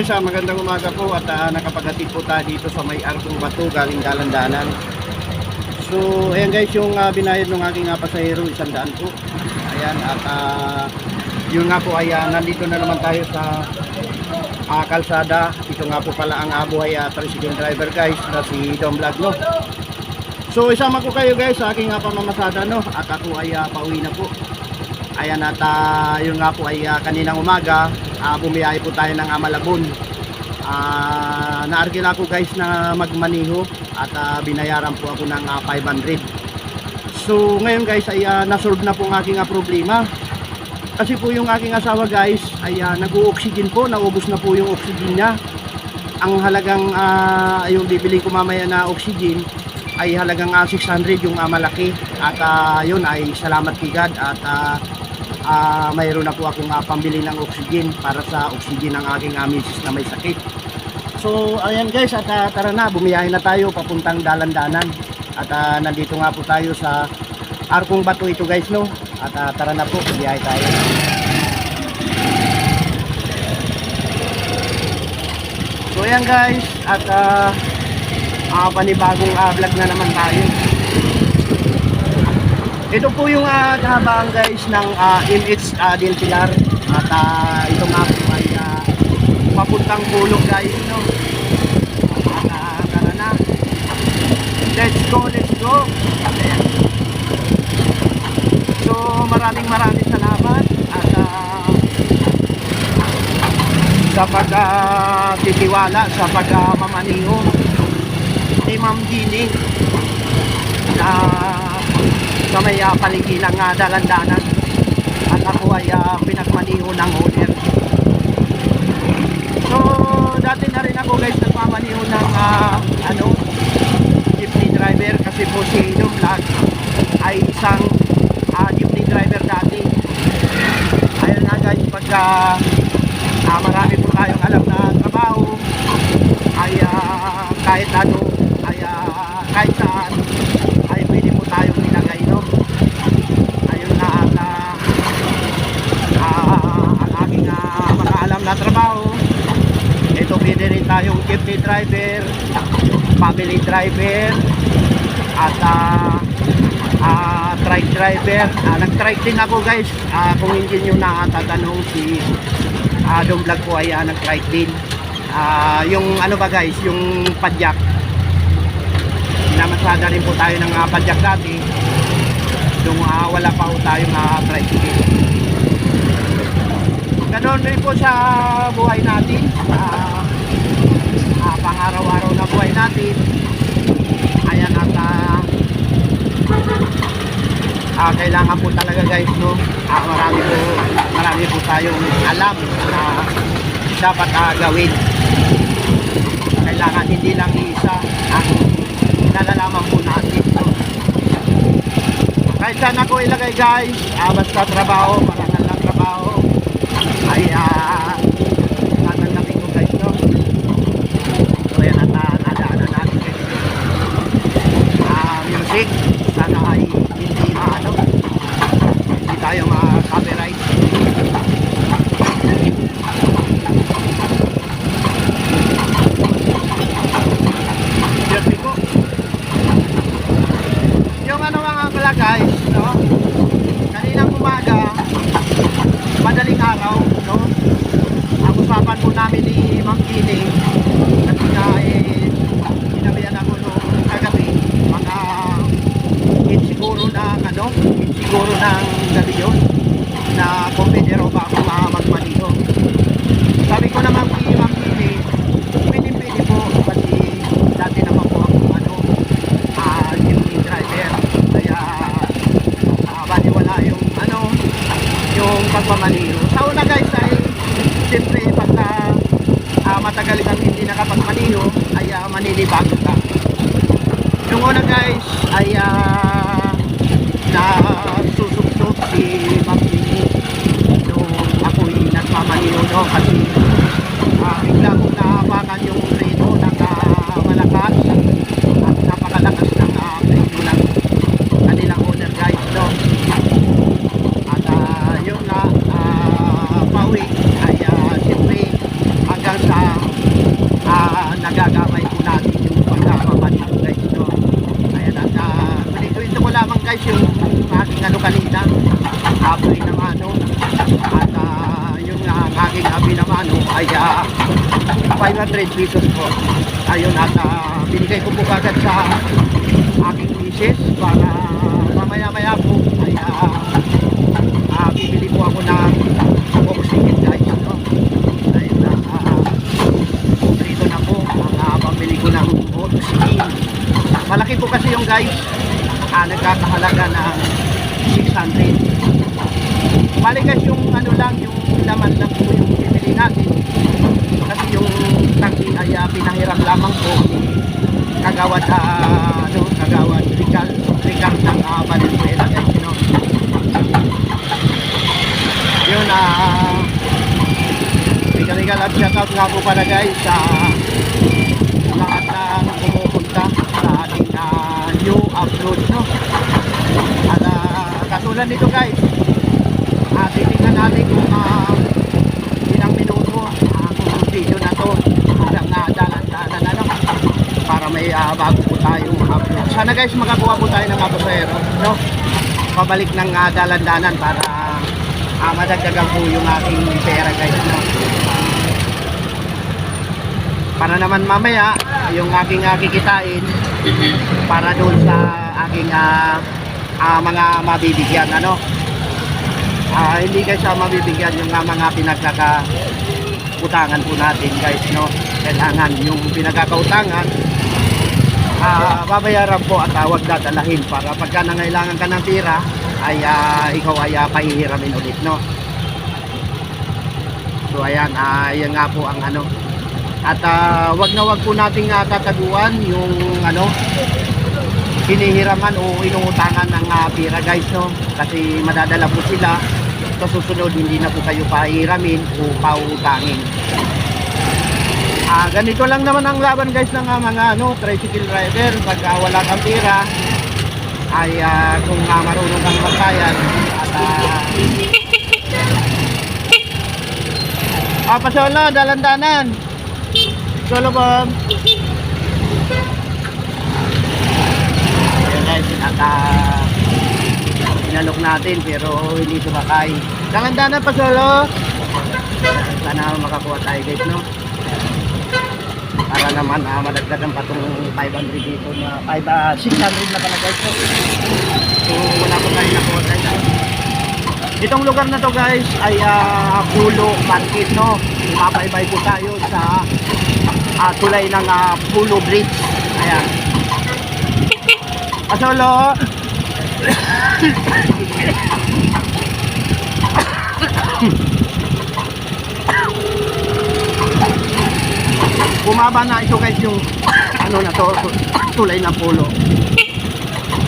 Guys, ah, magandang umaga po at ah, nakapaghatid po tayo dito sa may Arcong Bato galing Dalandanan. So, ayan guys, yung ah, binayad ng aking uh, pasahero, isang daan po. Ayan, at ah, yun nga po ay ah, nandito na naman tayo sa ah, kalsada. Ito nga po pala ang abuhay uh, tricycle driver guys na si Dom Vlog, no? So, isama ko kayo guys sa aking uh, pamamasada, no? At ako ay ah, pauwi na po. Ayan at ah, yun nga po ay ah, kaninang umaga uh, bumiyahe po tayo ng Amalabon. Ah, naargila ko guys na magmaniho at ah, binayaran po ako ng ah, 500. So ngayon guys ay ah, nasolve na po ang aking ah, problema. Kasi po yung aking asawa guys ay uh, nag-oxygen po, naubos na po yung oxygen niya. Ang halagang ah, yung bibili ko mamaya na oxygen ay halagang ah, 600 yung ah, malaki at ah, yun ay salamat kay God at ah, ah, mayroon na po akong ah, pambili ng oxygen para sa oxygen ng aking uh, misis na may sakit. So ayan guys at ah, tara na bumiyahe na tayo papuntang Dalandanan at ah, nandito nga po tayo sa Arkong Bato ito guys no at ah, tara na po bumiyahe tayo. So ayan guys at ah, ah, panibagong ah, vlog na naman tayo. Ito po yung uh, kahabaan guys ng uh, MH uh, Del Pilar at uh, ito nga po ay uh, papuntang bulog guys no. Uh, tara na. Let's go, let's go. So maraming maraming salamat at uh, sa pag uh, sa pag uh, ni Ma'am Dini na sa may uh, paligid ng uh, dalandanan. At ako ay uh, pinagmaniho ng owner. So dati na rin ako guys nagmamaniho ng uh, ano jeepney driver. Kasi po si Dom Vlog ay isang uh, jeepney driver dati. Ayun na guys pagka uh, marami po tayong alam na trabaho ay uh, kahit ano ay uh, kahit saan ay pwede po tayong nilagay no ayun na at uh, uh, ang aking uh, mga alam na trabaho ito pwede rin tayong jeepney driver family driver at uh, uh, trike driver. Uh, nag-trike din ako guys. Uh, kung hindi nyo nakatatanong si uh, Dom Vlog po ay uh, nag-trike din. Uh, yung ano ba guys yung padyak. Namasada rin po tayo ng uh, padyak dati. Yung uh, wala pa po tayong uh, tricycle ganon rin po sa buhay natin. Uh, pang-araw-araw na buhay natin. Ayan at uh, uh, kailangan po talaga guys no? Uh, marami po marami po tayong alam na dapat uh, gawin. Kailangan hindi lang isa ang nalalaman po natin. No? kahit saan ako ilagay guys uh, basta trabaho marangal na trabaho. Ay uh, tatanggapin ko guys no so yan at uh, nadaanan natin guys uh, music sana ay hindi maano. Hindi tayo ma-copyright Yerby ko yung ano mga pala guys no kaninang umaga madaling araw no ang usapan po namin ni Ma'am Kini kasi nga eh sinabihan ako nung kagabi mga hit siguro ng ano hit siguro ng gabi yun na kung pwede raw ba ako ma- magmaniho sabi ko naman kay Ma'am Kini pwede pwede po kasi dati naman po ako ano ah jeepney driver kaya ah, baliwala yung ano yung pagmamaniho sa una guys ay siyempre pagka ah, matagal kang hindi nakapagmaniho ay uh, maninibago ka yung una guys ay uh, na susubsob si Ma'am Jenny nung ako'y nagmamaniho no kasi uh, bigla kong nahapakan yung preno ng ah, malakas at napakalakas ng uh, preno ng kanilang owner guys no at ah, yun nga ah, guys yung aking ano kanina. Aboy ng ano. At ah, yung ah, ang aking abi ng ano ay ah, 500 pesos po. Ayun at ah, binigay ko po kagad sa aking misis para mamaya-maya po ay ah, ah, bibili po ako ng oxygen guys. No? Dahil na ah, dito na po ang ah, pambili ko ng oxygen. Malaki po kasi yung guys. Ah, nagkakahalaga ng 600. Bali guys yung ano lang, yung laman lang po yung bibili natin. Kasi yung tangki ay ah, pinahiram lamang po kagawad ah, ano, kagawad Rical, Rical ng uh, Valenzuela guys, you know. Yun ah, Rical Rical at shoutout nga po pala guys sa lahat ng pumupunta sa ating ah, new upload no. At ah, katulad nito guys, uh, titingnan natin kung ah, ilang minuto ang video na to hanggang na dalan-dalan ano para may ah, bago po tayong upload. Sana guys makakuha po tayo ng kapasero no. Pabalik ng uh, dalan-danan para uh, madagdagan po yung aking pera guys no. Para naman mamaya yung aking uh, kikitain para doon sa aking ah, ah, mga mabibigyan ano ah, hindi guys sa mabibigyan yung ah, mga pinagkakautangan po natin guys no kailangan yung pinagkakautangan ah, babayaran po at tawag dadalahin para pagka nangailangan ka ng tira ay ah, ikaw ay ah, pahihiramin ulit no? So ayan ah, yan nga po ang ano. At ah, wag na wag po nating ah, tataguan yung ano hinihiraman o inuutangan ng uh, pira guys no? Kasi madadala po sila. Sa susunod hindi na po kayo pahiramin o pautangin ah ganito lang naman ang laban guys ng ah, mga ano tricycle rider pag ah, wala kang pira ay ah, kung ah, marunong kang magbayad at ah ah pasolo dalandanan solo bomb Ayan guys, at uh, inalok natin pero hindi sumakay. Dalandanan pa solo. Sana makakuha tayo guys, no? Para naman uh, madagdagan pa itong 500 dito na 5, ah, 600 na pala guys. No? So wala po tayo nakuha guys. no? Itong lugar na to guys ay uh, Pulo Market, no? Mapaybay po tayo sa uh, tulay ng uh, Pulo Bridge. Ayan. Pasolo. Bumaba na ito guys yung ano na to tulay ng pulo.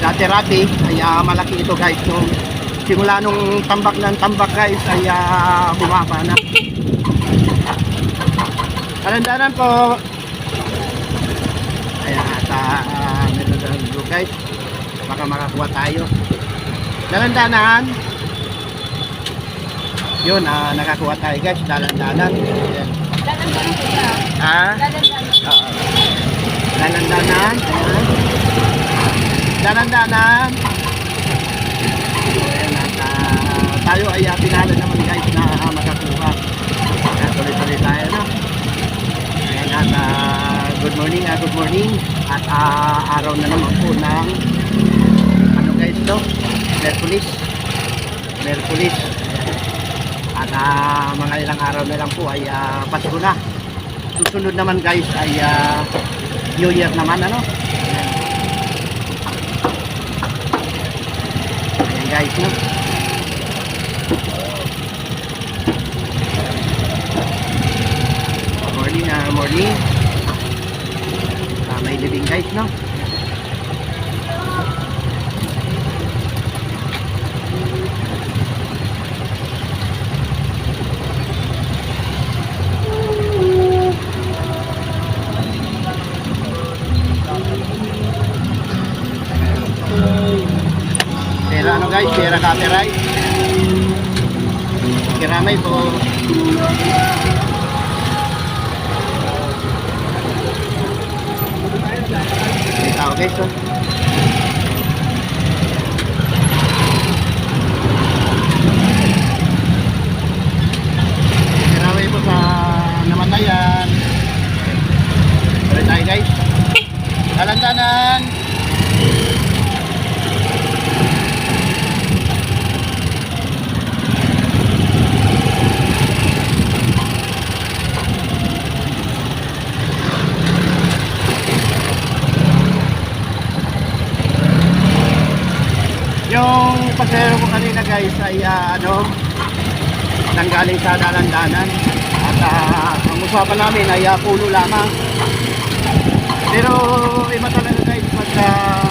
Dati-rati ay ah, malaki ito guys. So, simula nung tambak ng tambak guys ay ah, bumaba na. Kalandanan po. Ayan at uh, meron na dito guys. Baka makakuha tayo. Dalandanan. Yun, ah, nakakuha tayo guys. Dalandanan. Ayan. Dalan-dalan po siya. Ah, Dalan-dalan. Oo. Dalandanan. Ayan. Dalandanan. Ayan at ah, tayo ay uh, pinala naman guys na uh, makakuha. Kaya tuloy-tuloy tayo no. Ayan at ah, good morning, ah, good morning. At ah, araw na naman po ng ano guys to? Merkulis. Merkulis. At ah, mga ilang araw na lang po ay ah, Pasko na. Susunod naman guys ay ah, New Year naman ano. Ayan. Guys no. Morning ah, morning. Ah, may libing guys no. Pero ano copyright. Kiramay po. May tao guys oh. Yung pasero ko kanina guys ay ah, ano, nanggaling sa dalan-danan. At ah, ang usapan namin ay ah, pulo lamang. Pero iba talaga guys pag uh,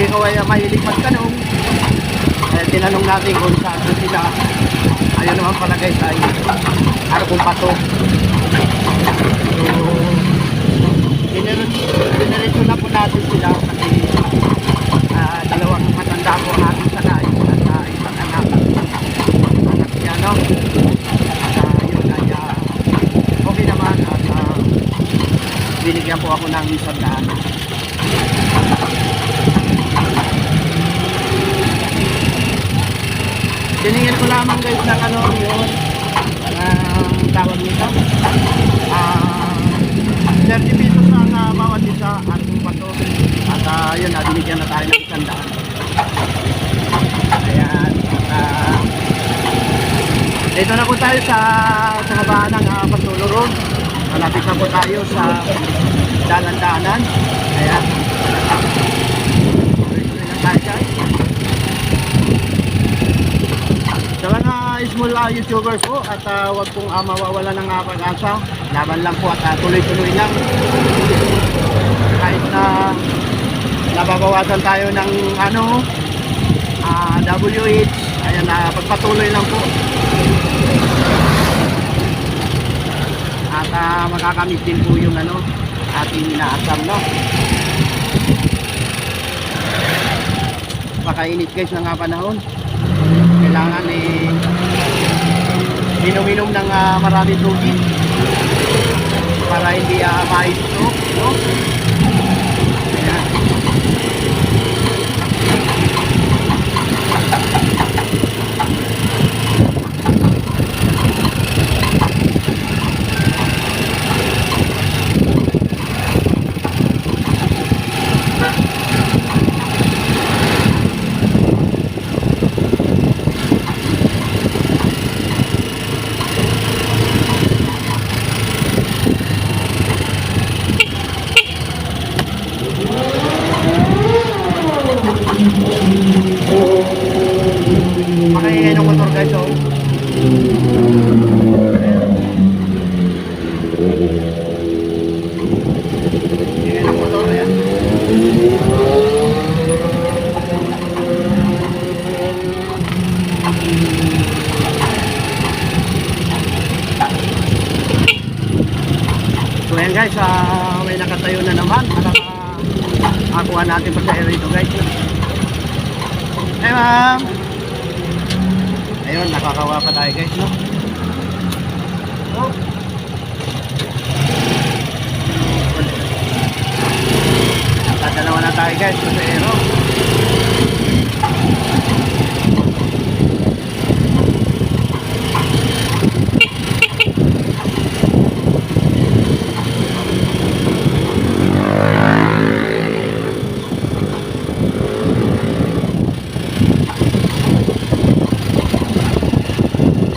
ikaw ay ah, mahilig magtanong, eh, tinanong natin kung saan sila. Ayun naman pala guys ay Arbong Pato. So, Dinerecho na po natin sila kasi ah, dalawang matanda po ang ating sakay at ah, isang anak. Anak niya, no? At ah, yun ay ah, okay naman at ah, binigyan po ako ng isang daan. Tiningin ko lamang guys ng ano yun, ang tawag nito. Ah, 30 pesos ang uh, bawat isa at kung pato. At uh, yun, na binigyan na tayo ng isang daan. Ayan. At, ah, dito na po tayo sa sa habaan ng uh, Patulo Road. Malapit na po tayo sa dalan-danan. Ayan. Sa mga small uh, YouTubers po at uh, wag pong uh, mawawala ng uh, pag-asa. Laban lang po at uh, tuloy-tuloy lang. Kahit na nababawasan tayo ng ano, uh, WH, ayan na pagpatuloy lang po. Uh, makakamit din po yung ano, ating inaasam, no? Makainit guys ng uh, panahon kailangan eh inom-inom ng ah, marami tubig para hindi uh, ma-stroke no? Ayan. Makaingay ng motor guys oh. Ingay ng motor ayan. So ayan guys, ah, may nakatayo na naman para uh, akuha natin pa sa area ito guys. Hey ma'am! Ayun, nakakawa pa tayo guys, no? Oh. Tatalawa na tayo guys, sa aero.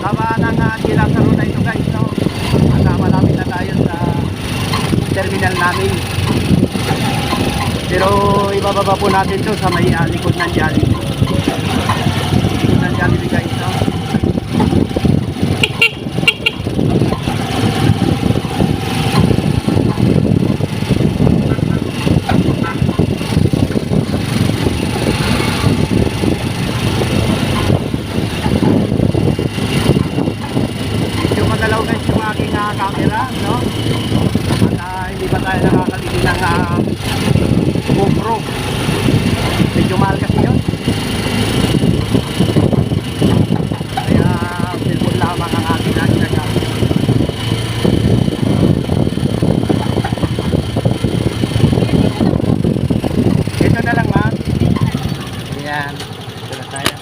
Tama ng uh, Gilasaro na ito guys, no? At uh, malapit na tayo sa terminal namin. Pero ibababa po natin to sa may uh, likod ng Jollibee. Likod ng Jollibee guys, no? Medyo magalaw guys yung aking uh, camera, no? At uh, hindi pa tayo nakakabili ng uh, GoPro. Medyo mahal kasi yun. Kaya cellphone lamang ang aking uh, ginagamit. Ito na lang ma'am. Ayan. Ito na tayo.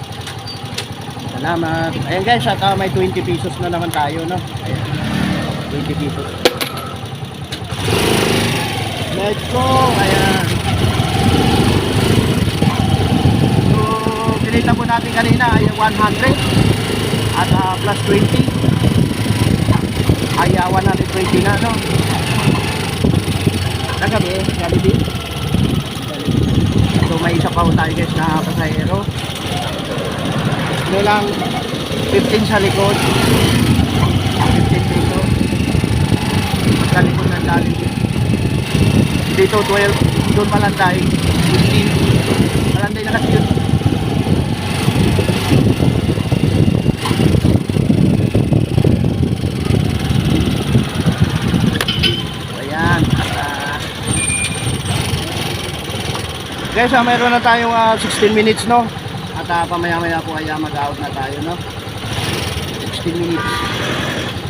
Salamat. Ayan guys, at ah, may 20 pesos na naman tayo, no? Ayan. 20 pesos. Go! Ayan. So, pinita po natin kanina ay 100 at ah, plus 20 ay ah, 120 na, no? Nagabi, Jollibee. Jollibee. So, may isa pa po tayo guys na pasahero. Ano lang, 15 sa likod. 15 dito. Sa likod ng lalim. Dito 12. Doon malanday. 15. Malanday na kasi yun. Ah, guys, ah, mayroon na tayong ah, 16 minutes, no? At ah, pamaya-maya po kaya mag-out na tayo, no? 16 minutes.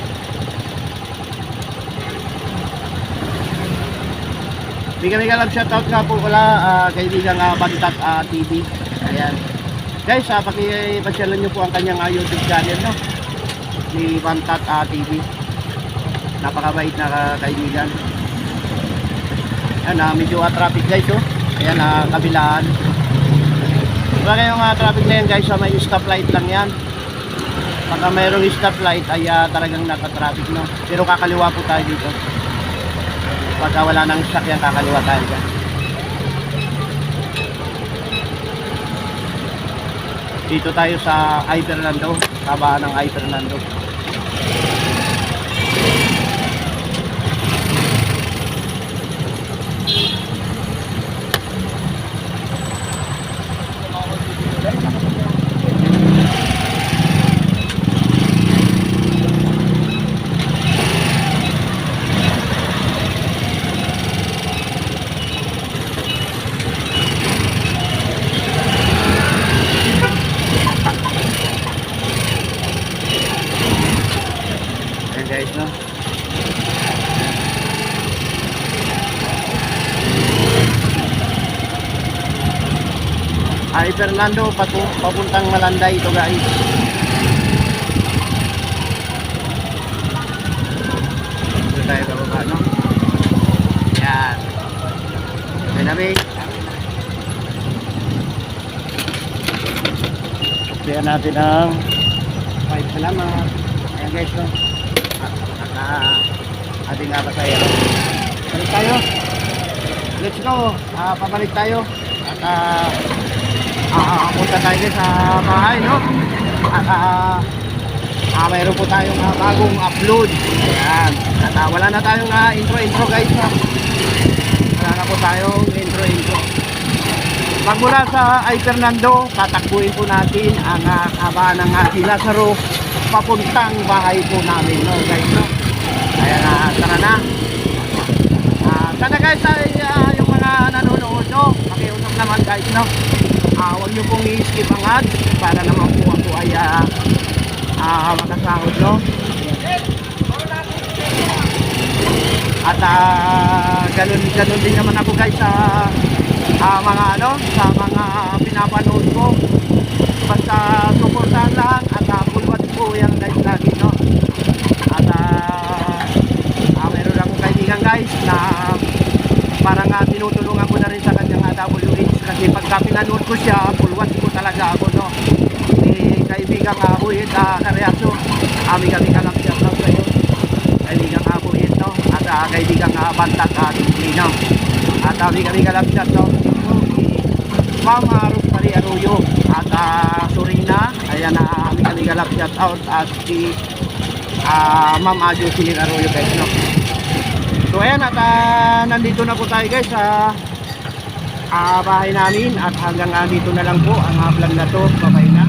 Bigyan bigyan lang shoutout nga po pala ah, kaibigan nga Bantat ah, TV. Ayan. Guys, uh, pakipasyalan nyo po ang kanyang ah, YouTube channel, no? Ni Bantat ah, TV. Napakabait na ah, kaibigan. Ayan, ah, medyo ah, traffic guys, oh. Ayan, ah, kabilaan. Wala kayong ah, traffic na yan guys, ah, may stoplight lang yan. Pagka mayroong stoplight ay ah, talagang nata-traffic, no? Pero kakaliwa po tayo dito. Pagka wala nang sakyan, kakaliwa tayo dyan. Dito tayo sa Ay Fernando, tabaan ng Ay Fernando. Ayan guys, no? Patu papuntang Malanday ito guys. Dito tayo? Yan. Yan namin. Kaya natin ang 5 salamat. Ayan guys, no? At uh, ating uh, pasahero. Balik tayo. Let's go. Ah, pabalik tayo. At ah, ah, punta tayo sa bahay, no? At ah, ah, mayroon po tayong ah, bagong upload. Ayan. At ah, wala na tayong ah, intro-intro guys, no? Wala na po tayong intro-intro. Pagmula sa Ay Fernando, tatakbuhin po natin ang uh, kaba ng uh, Lazaro papuntang bahay po namin, no guys, no? Ayan na, tara na. Ah, sana guys, ay, ah, yung mga nanonood, no? Pakiusap naman guys, no? Ah, huwag nyo pong i-skip ang ads para naman po ako ay ah, ah, makasahod, no? At ah, ganun, ganun din naman ako guys sa ah, mga ano, sa mga pinapanood ko. Basta suportahan lang at uh, pulwat po yan guys lagi, parang uh, tinutulungan ko na rin sa kanyang uh, WH kasi pagka pinanood ko siya, pulwat ko talaga ako, no? Ni kaibigan uh, Buhit uh, Kareaso, amig-amig ka lang siya sa iyo. Kaibigan uh, Buhit, no? At uh, kaibigan uh, Bantat uh, Lino. At amig-amig ka lang siya, no? Ma'am uh, Rosemary Arroyo at uh, Surina. Ayan na uh, aming kaligalap shout out at si uh, Ma'am uh, Jocelyn Arroyo guys. No? So ayan at uh, nandito na po tayo guys sa uh, bahay namin at hanggang uh, dito na lang po ang uh, vlog na to. Bye-bye na.